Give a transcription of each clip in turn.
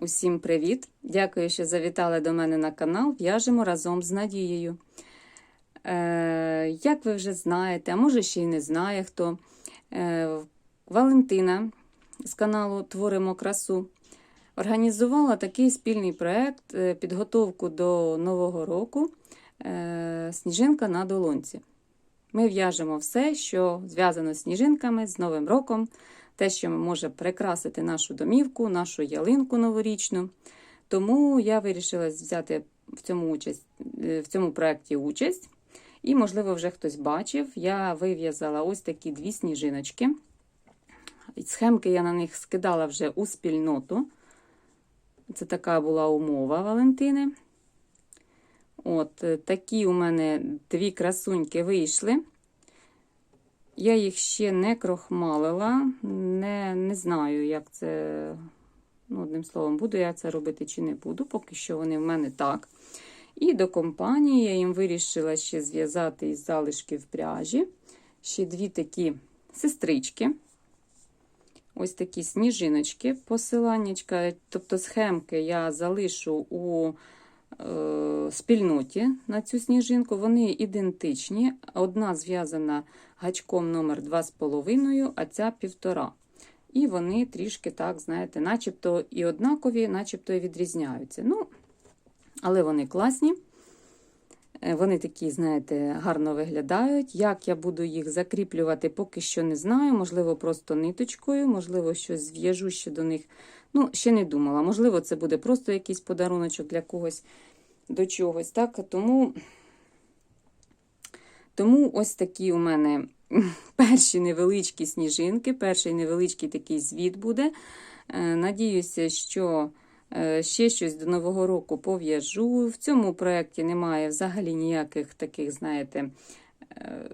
Усім привіт! Дякую, що завітали до мене на канал. В'яжемо разом з Надією. Е, як ви вже знаєте, а може ще й не знає хто, е, Валентина з каналу Творимо красу організувала такий спільний проєкт е, підготовку до Нового року е, Сніжинка на долонці. Ми в'яжемо все, що зв'язано з сніжинками, з Новим роком, те, що може прикрасити нашу домівку, нашу ялинку новорічну. Тому я вирішила взяти в цьому, участь, е, в цьому проєкті участь. І, можливо, вже хтось бачив, я вив'язала ось такі дві сніжиночки. Схемки я на них скидала вже у спільноту. Це така була умова Валентини. От, е, такі у мене дві красуньки вийшли. Я їх ще не крохмалила, не, не знаю, як це, ну, одним словом, буду я це робити чи не буду, поки що вони в мене так. І до компанії я їм вирішила ще зв'язати із залишків пряжі. Ще дві такі сестрички. Ось такі сніжиночки, посиланнячка, тобто схемки я залишу у спільноті на цю сніжинку. Вони ідентичні. Одна зв'язана гачком номер 2,5, а ця півтора. І вони трішки, так, знаєте, начебто і однакові, начебто і відрізняються. Ну, але вони класні. Е, Вони такі, знаєте, гарно виглядають. Як я буду їх закріплювати, поки що не знаю. Можливо, просто ниточкою, можливо, щось зв'яжу ще до них. Ну, ще не думала. Можливо, це буде просто якийсь подаруночок для когось до чогось. Так? Тому, Тому ось такі у мене перші невеличкі сніжинки, перший невеличкий такий звіт буде. Е, Надіюся, що. Е, Ще щось до Нового року пов'яжу. В цьому проєкті немає взагалі ніяких таких, знаєте, е,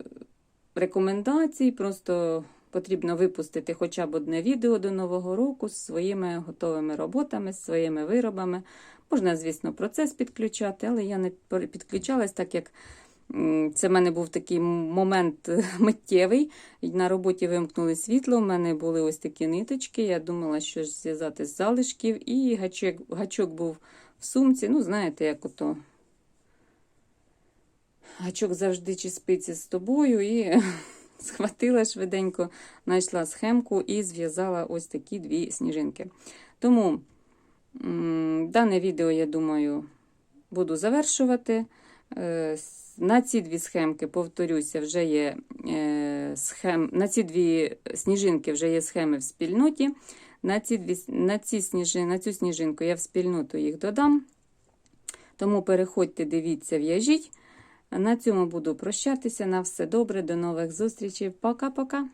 рекомендацій. Просто потрібно випустити хоча б одне відео до Нового року з своїми готовими роботами, з своїми виробами. Можна, звісно, процес підключати, але я не підключалась, так як це в мене був такий момент миттєвий. На роботі вимкнули світло, в мене були ось такі ниточки. Я думала, що зв'язати з залишків, і гачок, гачок був в сумці. Ну, знаєте, як ото гачок завжди чи спиться з тобою. І схватила швиденько, знайшла схемку і зв'язала ось такі дві сніжинки. Тому дане відео, я думаю, буду завершувати. На ці дві схемки, повторюся, вже є е, схем, на ці дві сніжинки вже є схеми в спільноті. На, ці дві, на, ці сніжин, на цю сніжинку я в спільноту їх додам. Тому переходьте, дивіться, в'яжіть. На цьому буду прощатися. На все добре, до нових зустрічей. Пока-пока.